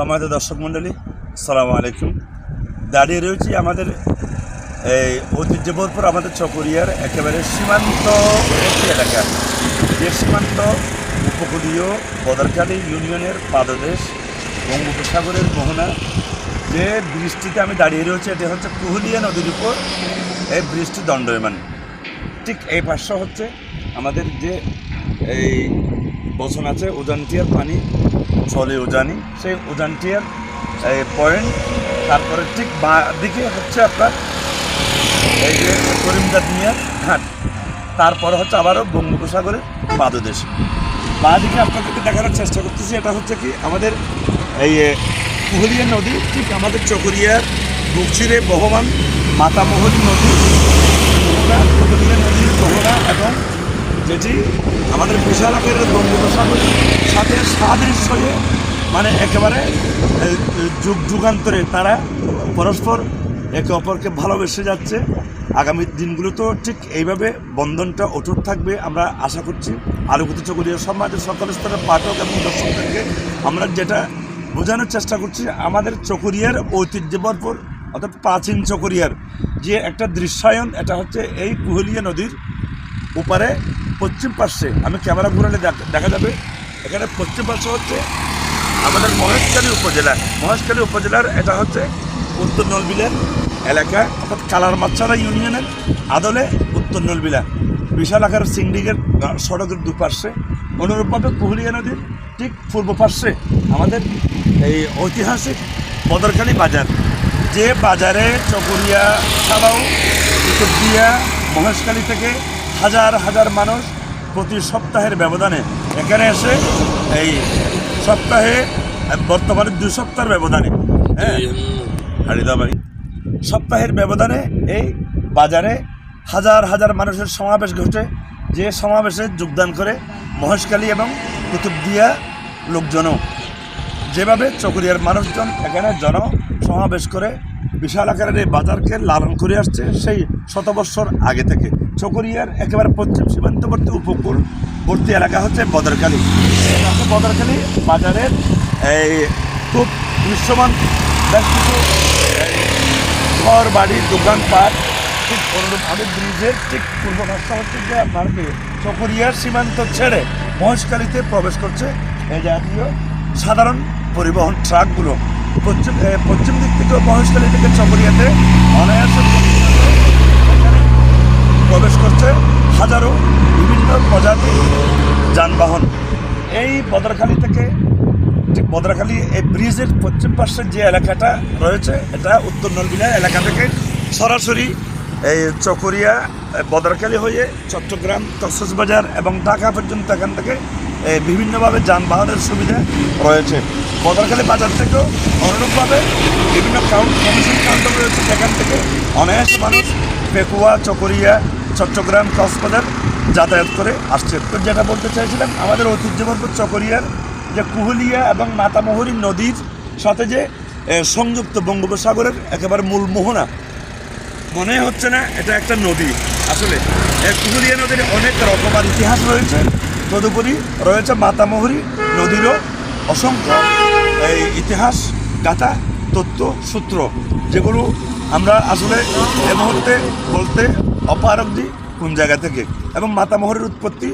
সমাজ দর্শক মণ্ডলী সালামু আলাইকুম। দাঁড়িয়ে রয়েছি আমাদের এই ঐতিহ্যবোধপুর আমাদের চকরিয়ার একেবারে সীমান্তবর্তী এলাকা। যে সীমান্ত উপকূলীয় বদরকালী ইউনিয়নের পাদদেশ বঙ্গোপসাগরের মোহনা যে বৃষ্টিতে আমি দাঁড়িয়ে রয়েছি, এটি হচ্ছে কুহুলিয়া নদীর উপর। এই বৃষ্টি দণ্ডয়মান। ঠিক এই পাশে হচ্ছে আমাদের যে এই বসন আছে উজানটিয়ার পানি চলে উজানি। সেই উজানটিয়ার এই পয়েন্ট তারপরে ঠিক বা দিকে হচ্ছে আপনার এই যে করিমদাদ মিয়ার ঘাট। তারপরে হচ্ছে আবারও বঙ্গোপসাগরের পাদদেশ বা দিকে আপনাদেরকে দেখানোর চেষ্টা করতেছি এটা হচ্ছে কি আমাদের এই কুহলিয়া নদী ঠিক আমাদের চকরিয়ার বুকচিরে বহমান মাতামহলী নদী। কুহলিয়া নদীর মোহনা এবং যেটি আমাদের বিশাল আকারের বঙ্গোপসাগরের সাথে সাদৃশ্য মানে একেবারে যুগ যুগান্তরে তারা পরস্পর একে অপরকে ভালোবেসে যাচ্ছে। আগামী দিনগুলোতেও ঠিক এইভাবে বন্ধনটা অটুট থাকবে আমরা আশা করছি। আলোকিত চকরিয়া সমাজের সকল স্তরের পাঠক এবং দর্শকদেরকে আমরা যেটা বোঝানোর চেষ্টা করছি, আমাদের চকরিয়ার ঐতিহ্য ভরপুর অর্থাৎ প্রাচীন চকরিয়ার যে একটা দৃশ্যায়ন, এটা হচ্ছে এই কুহলিয়া নদীর উপরে পশ্চিম পার্শ্বে আমি ক্যামেরা ঘুরালে দেখা যাবে। এখানে পশ্চিম পার্শ্বে হচ্ছে আমাদের মহেশখালী উপজেলা। মহেশখালী উপজেলার এটা হচ্ছে উত্তর নলবিলের এলাকা, অর্থাৎ কালার মাছারা ইউনিয়নের আদলে উত্তর নলবিলা। বিশাল আকার সিন্ডিকেট সড়কের দুপার্শ্বে অনুরূপভাবে কুহলিয়া নদীর ঠিক পূর্ব পার্শ্বে আমাদের এই ঐতিহাসিক বদরখালী বাজার। যে বাজারে চকরিয়া ছাড়াও কুতুবদিয়া, মহেশখালী থেকে হাজার হাজার মানুষ প্রতি সপ্তাহের ব্যবধানে এখানে এসে এই সপ্তাহে বর্তমানে দুই সপ্তাহের ব্যবধানে হ্যাঁ? সপ্তাহের ব্যবধানে এই বাজারে হাজার হাজার মানুষের সমাবেশ ঘটে। যে সমাবেশে যোগদান করে মহেশকালী এবং কুতুবদিয়া লোকজনও যেভাবে চকরিয়ার মানুষজন এখানে জন সমাবেশ করে বিশাল আকারের এই বাজারকে লালন করে আসছে সেই শত বৎসর আগে থেকে। চকরিয়ার একেবারে পশ্চিম সীমান্তবর্তী উপকূলবর্তী এলাকা হচ্ছে বদরকালী বদরকালী বাজারের এই খুব দৃশ্যমান বেশ কিছু ঘর, বাড়ি, দোকানপাট। ঠিক অনুরূপভাবে ব্রিজের ঠিক পূর্ব রাস্তা হচ্ছে যে আপনার কি চকরিয়ার সীমান্ত ছেড়ে মহেশখালীতে প্রবেশ করছে এই জাতীয় সাধারণ পরিবহন ট্রাকগুলো। পশ্চিম পশ্চিম দিক থেকে মহেশখালী থেকে চকরিয়াতে অনায়াসে প্রবেশ করছে হাজারো বিভিন্ন প্রজাতির যানবাহন এই বদরখালী থেকে ঠিক বদরাখালী এই ব্রিজের পশ্চিম পার্শ্বের যে এলাকাটা রয়েছে, এটা উত্তর নলবিলা এলাকা থেকে সরাসরি এই চকরিয়া বদরখালী হয়ে চট্টগ্রাম, কক্সবাজার এবং ঢাকা পর্যন্ত এখান থেকে বিভিন্নভাবে যানবাহনের সুবিধা রয়েছে। বদরখালী বাজার থেকেও অনুরূপভাবে বিভিন্ন কাউন্ট কমিশন কাউন্টার রয়েছে সেখান থেকে অনায়াস মানুষ পেকুয়া, চকরিয়া, চট্টগ্রাম কক্সবাজার যাতায়াত করে আসছে। তো যেটা বলতে চাইছিলাম, আমাদের ঐতিহ্যবর্গ চকরিয়ার যে কুহলিয়া এবং মাতামহরী নদীর সাথে যে সংযুক্ত বঙ্গোপসাগরের একেবারে মূল মোহনা, মনে হচ্ছে না এটা একটা নদী। আসলে কুহলিয়া নদীর অনেক রকমার ইতিহাস রয়েছে। তদুপরি রয়েছে মাতামহরী নদীরও অসংখ্য এই ইতিহাস গাথা তত্ত্ব সূত্র, যেগুলো আমরা আসলে এ মুহূর্তে বলতে অপারক দিই কোন জায়গা থেকে। এবং মাতামহরের উৎপত্তি,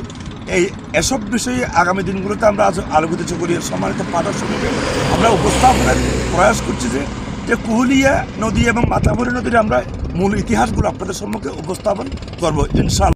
এই এসব বিষয়ে আগামী দিনগুলোতে আমরা আজ আলোকিত চকরিয়ার সম্মানিত পাঠক সমিতি আমরা উপস্থাপনের প্রয়াস করছি যে যে কুহলিয়া নদী এবং মাতামহরী নদীর আমরা মূল ইতিহাসগুলো আপনাদের সম্মুখে উপস্থাপন করব ইনশাল